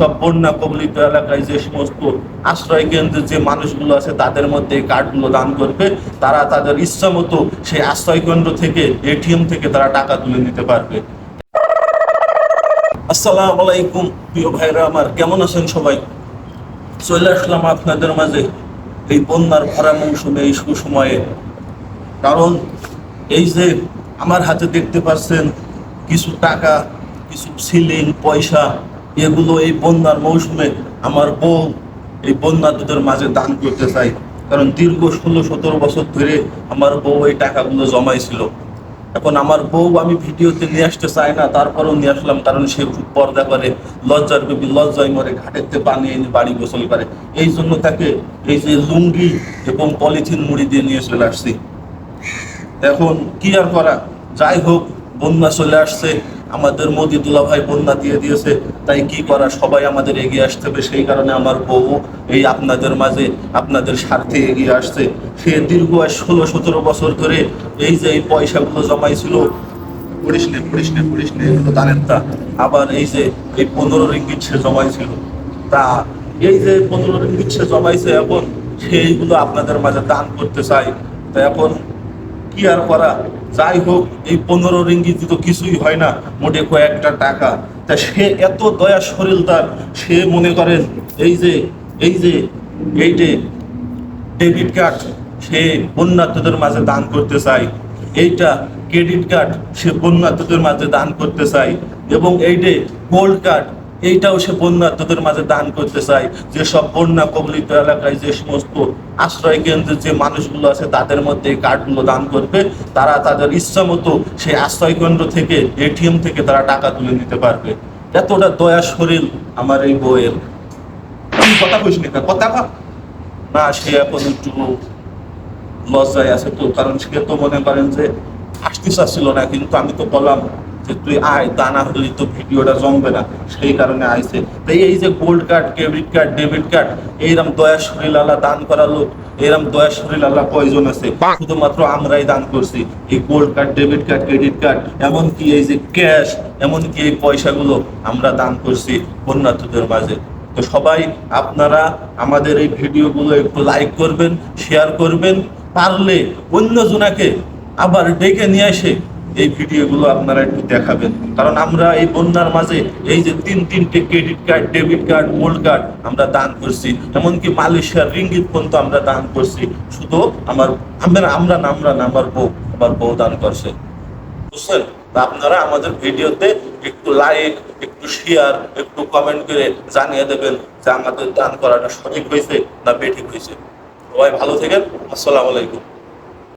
সব বন্যা কবলিত এলাকায় যে সমস্ত আশ্রয় কেন্দ্রের যে মানুষগুলো আছে, তাদের মধ্যে এই কার্ডগুলো দান করবে। তারা তাদের ইচ্ছা মতো সেই আশ্রয় কেন্দ্র থেকে, এটিএম থেকে তারা টাকা তুলে নিতে পারবে। আসসালাম আলাইকুম, প্রিয় ভাইরা আমার, কেমন আছেন সবাই? চলে আসলাম আপনাদের মাঝে এই বন্যার ভরা মৌসুমে, এই সুসময়ে। কারণ এই যে আমার হাতে দেখতে পাচ্ছেন, কিছু টাকা, কিছু সিলিং, পয়সা এগুলো এই বন্যার মৌসুমে আমার বউ এই বন্যা দুধের মাঝে দান করতে চাই কারণ দীর্ঘ ষোলো, সতেরো বছর ধরে আমার বউ এই টাকাগুলো জমাইছিল। এখন আমার বউ আমি ভিডিওতে নিয়ে আসতে চাই না, তারপরেও নিয়ে আসলাম কারণ সে খুব পর্দা করে, লজ্জার কবি, লজ্জায় মরে, ঘাটেতে পানি এনে বাড়ি গোসল করে। এই জন্য তাকে এই যে লুঙ্গি এবং পলিথিন মুড়ি দিয়ে নিয়ে চলে আসছি। এখন কি আর করা? যাই হোক, বন্যা চলে আসছে। আমাদের মোদি দুলাভাই বন্যা দিয়ে দিয়েছে, তাই কি করা? সবাই আমাদের এগিয়ে আসতে হবে, সেই কারণে আমার বউ এই আপনাদের মাঝে আপনাদের স্বার্থে এগিয়ে আসছে। সে দীর্ঘ ষোলো, সতেরো বছর ধরে এই যে এই পয়সাগুলো জমাইছিল পড়িস নে পড়িস নে নে, এগুলো দানের তা? আবার এই যে এই পনেরো রিঙ্গিত সে জমাইছিল। তা এই যে পনেরো রিঙ্গিত সে জমাইছে এখন, সেইগুলো আপনাদের মাঝে দান করতে চাই। তা এখন কি আর করা? যাই হোক, এই পনেরো রিঙ্গিত তো কিছুই হয় না, মোটে কয়েকটা টাকা। তা সে এত দয়া শরীর তার, সে মনে করেন এই যে এই যে এই যে ডেবিট কার্ড সে বন্যার্থদের মাঝে দান করতে চায়, এইটা ক্রেডিট কার্ড সে বন্যার্থদের মাঝে দান করতে চায়, এবং এই যে গোল্ড কার্ড এইটাও সে বন্যার্থদের মাঝে দান করতে চায়। যেসব বন্যা কবলিত এলাকায় যে সমস্ত আশ্রয় কেন্দ্রের যে মানুষগুলো আছে, তাদের মধ্যে এই কার্ডগুলো দান করবে। তারা তাদের ইচ্ছা মতো সেই আশ্রয় কেন্দ্র থেকে, এটিএম থেকে তারা টাকা তুলে নিতে পারবে। এতটা দয়া শরীর আমার এই বইয়ের কথা কইস না কথা। না, সে এখন একটু লজ্জায় আছে তো, কারণ সে তো মনে করেন যে আসতে চাচ্ছিল না, কিন্তু আমি তো বললাম যে তুই আয় তা না হলে তো ভিডিওটা জমবে না। সেই কারণে আইছে। তাই এই যে gold card credit card debit card এইরকম দয়া শরীর আল্লাহ দান করা লোক এরম দয়া শরীর আল্লাহ কয়জন আছে? শুধুমাত্র আমরাই দান করছি। এই gold card debit card credit card এমনকি এই যে ক্যাশ এমনকি এই পয়সাগুলো আমরা দান করছি বন্যার্থদের মাঝে। তো সবাই আপনারা আমাদের এই ভিডিওগুলো একটু লাইক করবেন শেয়ার করবেন পারলে অন্য জনাকে আবার ডেকে নিয়ে এসে এই ভিডিওগুলো আপনারা একটু দেখাবেন। কারণ আমরা এই বন্যার মাঝে এই যে তিন তিনটে credit card debit card gold card আমরা দান করছি। এমনকি মালয়েশিয়ার রিঙ্গিত পর্যন্ত আমরা দান করছি। শুধু আমার, আমরা আমরা না আমরা না, আমার বউ আমার বউ দান করছে। বুঝছেন? আপনারা আমাদের ভিডিওতে একটু লাইক একটু শেয়ার একটু কমেন্ট করে জানিয়ে দেবেন যে আমাদের দান করাটা সঠিক হয়েছে না বেঠিক হয়েছে। সবাই ভালো থাকেন। আসসালামু আলাইকুম।